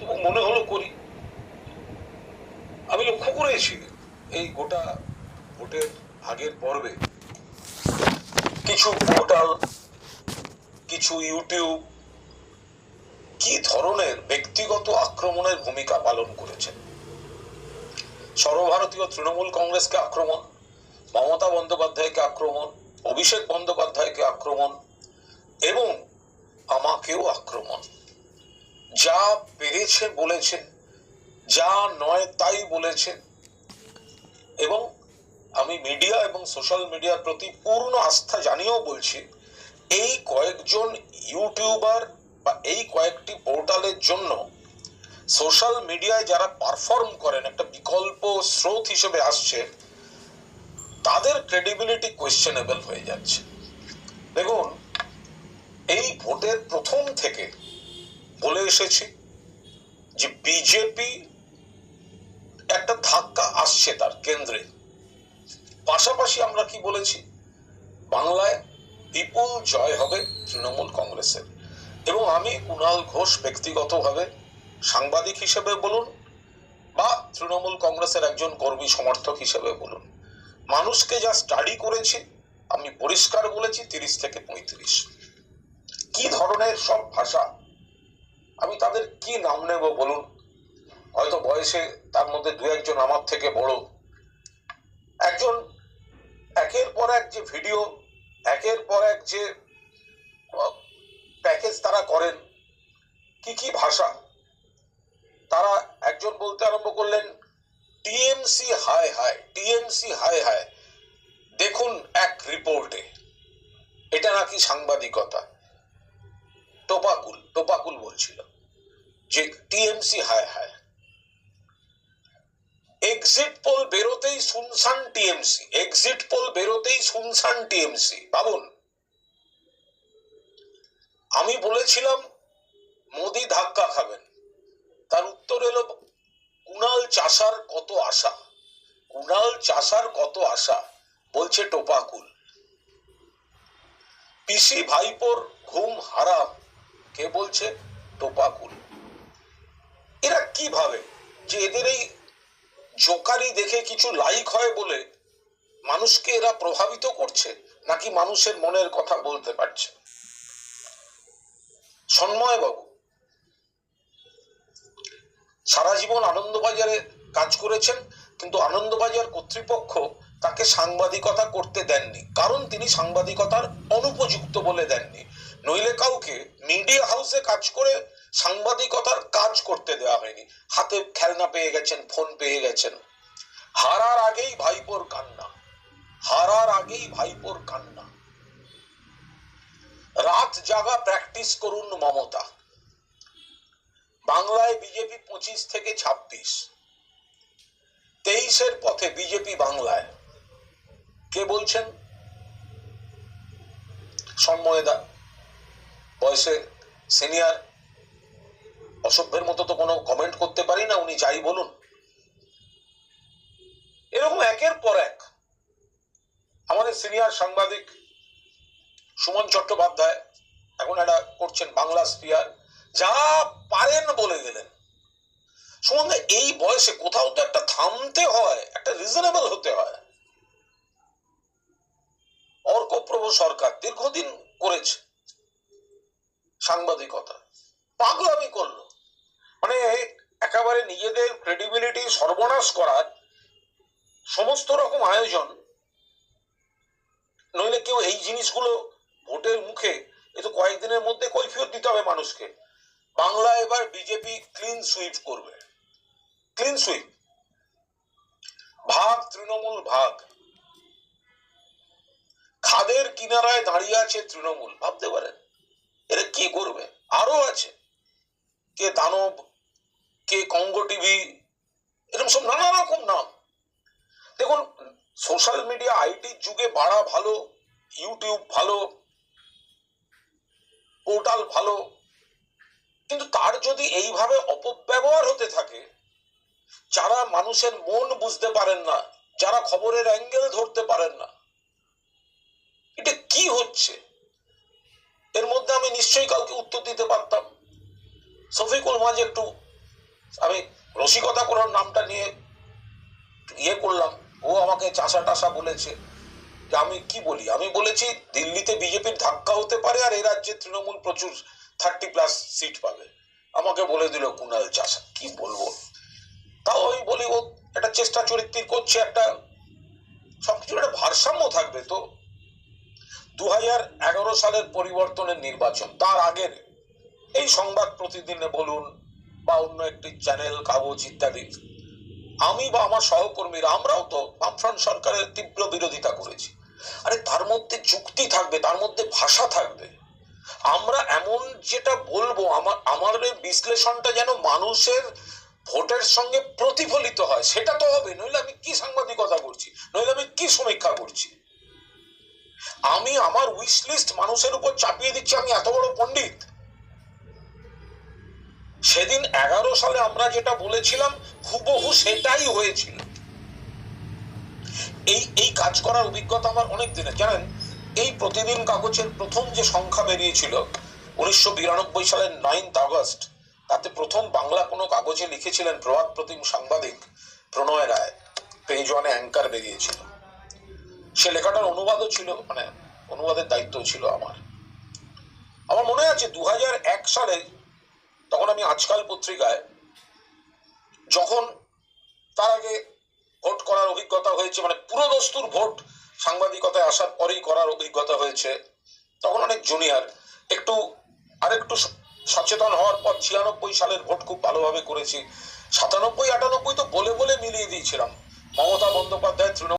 তবু মনে হলো করি। আমি লক্ষ্য করেছি এই গোটা ভোটের আগের পর্বে কিছু পোর্টাল, কিছু ইউটিউব কি ধরনের ব্যক্তিগত আক্রমণের ভূমিকা পালন করেছেন সর্বভারতীয় তৃণমূল কংগ্রেসকে আক্রমণ, মমতা বন্দ্যোপাধ্যায়কে আক্রমণ, অভিষেক বন্দ্যোপাধ্যায়কে আক্রমণ এবং আমাকেও আক্রমণ। যা পেরেছে বলেছেন, যা নয় তাই বলেছেন। এবং আমি মিডিয়া এবং সোশ্যাল মিডিয়ার প্রতি পূর্ণ আস্থা জানিয়েও বলছি, এই কয়েকজন ইউটিউবার বা এই কয়েকটি পোর্টালের জন্য সোশ্যাল মিডিয়ায় যারা পারফর্ম করেন, একটা বিকল্প স্রোত হিসেবে আসছে, তাদের ক্রেডিবিলিটি কোয়েশ্চেনেবল হয়ে যাচ্ছে। দেখুন, এই ভোটের প্রথম থেকে বলে এসেছি যে বিজেপি একটা ধাক্কা আসছে তার কেন্দ্রে। পাশাপাশি আমরা কি বলেছি? বাংলায় বিপুল জয় হবে তৃণমূল কংগ্রেসের। এবং আমি কুণাল ঘোষ ব্যক্তিগতভাবে সাংবাদিক হিসেবে বলুন বা তৃণমূল কংগ্রেসের একজন কর্মী সমর্থক হিসেবে বলুন, মানুষকে যা স্টাডি করেছি, আমি পরিষ্কার বলেছি তিরিশ থেকে পঁয়ত্রিশ। কি ধরনের সব ভাষা আমি তাদের কি নাম নেব বলুন? হয়তো বয়সে তার মধ্যে দু একজন আমার থেকে বড়। একজন একের পর এক যে ভিডিও, একের পর এক যে প্যাকেজ তারা করেন, কি কি ভাষা? তারা একজন বলতে আরম্ভ করলেন, টিএমসি হায় হায়, টিএমসি হায় হায়, দেখুন এক রিপোর্টে। এটা নাকি সাংবাদিকতা? টোপাকুল টোপাকুল বলছিল। যে টিএমসি হায় হায়। এক্সিট পোল বেরোতেই শুনশান টিএমসি। এক্সিট পোল বেরোতেই শুনশান টিএমসি। ভাবুন আমি বলেছিলাম মোদি ধাক্কা খাবেন। তার উত্তর এলো কুণাল চাষার কত আশা? কুণাল চাষার কত আশা? বলছে টোপাকুল। পিসি ভাইপোর ঘুম হারাম। কে বলছে? টোপাকুল এরা কি ভাবে যে এদের এই জোকারি দেখে কিছু লাইক হয় বলে মানুষকে এরা প্রভাবিত করছে, নাকি মানুষের মনের কথা বলতে পারছে? সন্ময় বাবু সারা জীবন আনন্দবাজারে কাজ করেছেন, কিন্তু আনন্দবাজার কর্তৃপক্ষ তাকে সাংবাদিকতা করতে দেননি। কারণ তিনি সাংবাদিকতার অনুপযুক্ত বলে দেননি। নইলে কাউকে মিডিয়া হাউসে কাজ করে সাংবাদিকতার কাজ করতে দেওয়া হয়নি। হাতে খেলনা পেয়ে গেছেন ফোন পেয়ে গেছেন। হারার আগেই ভাইপোর কান্না। হারার আগেই ভাইপোর কান্না। রাত জাগা প্র্যাকটিস করুন মমতা। বাংলায় বিজেপি পঁচিশ থেকে ছাব্বিশ। তেইশের পথে বিজেপি বাংলায়। কে বলছেন? সন্ময়দা বয়সে সিনিয়র অসভ্যের মতো তো কোনো কমেন্ট করতে পারি না, উনি যাই বলুন। এরকম একের পর এক আমাদের সিনিয়র সাংবাদিক সুমন চট্টোপাধ্যায় এখন একটা করছেন বাংলা স্পিয়ার যা পারেন বলে গেলেন। সুমন এই বয়সে কোথাও তো একটা থামতে হয়, একটা রিজনেবল হতে হয়। অর্কপ্রভু সরকার দীর্ঘদিন করেছে সাংবাদিকতা। পাগলামি করল মানে একেবারে নিজেদের ক্রেডিবিলিটি সর্বনাশ করার সমস্ত রকম আয়োজন, নইলে কেউ এই জিনিসগুলো ভোটের মুখে, এ তো কয়েকদিনের মধ্যে কৈফিয়ত দিতে হবে মানুষকে। বাংলা এবার বিজেপি ক্লিন সুইপ করবে। ক্লিন সুইপ ভাগ, তৃণমূল, ভাগ। খাদের কিনারায় দাঁড়িয়ে আছে তৃণমূল, ভাবতে পারেন? এরা কি করবে? আরও আছে। কে দানব, কে কঙ্গ টিভি এরকম সব নানা রকম নাম। দেখুন, সোশ্যাল মিডিয়া আইটির যুগে বাড়া ভালো, ইউটিউব ভালো, পোর্টাল ভালো, কিন্তু তার যদি এইভাবে অপব্যবহার হতে থাকে, যারা মানুষের মন বুঝতে পারেন না, যারা খবরের অ্যাঙ্গেল ধরতে পারেন না, এটা কি হচ্ছে? এর মধ্যে আমি নিশ্চয়ই কাউকে উত্তর দিতে পারতাম। শফিকুল মাঝে একটু আমি রসিকতা করার নামটা নিয়ে ইয়ে করলাম। ও আমাকে চাষা টাসা বলেছে যে, আমি কি বলি? আমি বলেছি, দিল্লিতে বিজেপির ধাক্কা হতে পারে আর এ রাজ্যে তৃণমূল প্রচুর থার্টি প্লাস সিট পাবে। আমাকে বলে দিল, কুনাল চাষা, কি বলব? তাও আমি বলি ও একটা চেষ্টা চরিত্র করছে, একটা সবকিছুর একটা ভারসাম্য থাকবে তো। দু সালের পরিবর্তনের নির্বাচন, তার আগের এই সংবাদ প্রতিদিনে বলুন বা অন্য একটি চ্যানেল, কাগজ ইত্যাদি। আমি বা আমার সহকর্মীরা, আমরাও তো বামফ্রন্ট সরকারের তীব্র বিরোধিতা করেছি। আরে, তার মধ্যে যুক্তি থাকবে, তার মধ্যে ভাষা থাকবে। আমরা এমন যেটা বলব, আমার আমার বিশ্লেষণটা যেন মানুষের ভোটের সঙ্গে প্রতিফলিত হয়, সেটা তো হবে। নইলে আমি কি সাংবাদিকতা করছি? নইলে আমি কি সমীক্ষা করছি? আমি আমার উইশ লিস্ট মানুষের উপর চাপিয়ে দিচ্ছি, আমি এত বড় পণ্ডিত। সেদিন এগারো সালে আমরা যেটা বলেছিলাম, হুবহু সেটাই হয়েছিল। এই এই কাজ করার অভিজ্ঞতা আমার অনেক দিনের। জানেন, এই প্রতিদিন কাগজের প্রথম যে সংখ্যা বেরিয়েছিল, উনিশশো বিরানব্বই সালের নাইন্থ আগস্ট, তাতে প্রথম বাংলা কোনো কাগজে লিখেছিলেন প্রভাত প্রতিম সাংবাদিক প্রণয় রায়। পেজ ওয়ানে অ্যাঙ্কার বেরিয়েছিল। সে লেখাটার অনুবাদও ছিল মানে অনুবাদের দায়িত্ব ছিল আমার। আমার মনে আছে দু এক সালে তখন আমি আজকাল পত্রিকায় যখন তার আগে ভোট করার অভিজ্ঞতা হয়েছে মানে পুরো দস্তুর ভোট সাংবাদিকতায় আসার পরেই করার অভিজ্ঞতা হয়েছে, তখন অনেক জুনিয়র একটু, আরেকটু সচেতন হওয়ার পর ছিয়ানব্বই সালের ভোট খুব ভালোভাবে করেছি। সাতানব্বই আটানব্বই তো বলে বলে মিলিয়ে দিয়েছিলাম। মমতা বন্দ্যোপাধ্যায়, তৃণমূল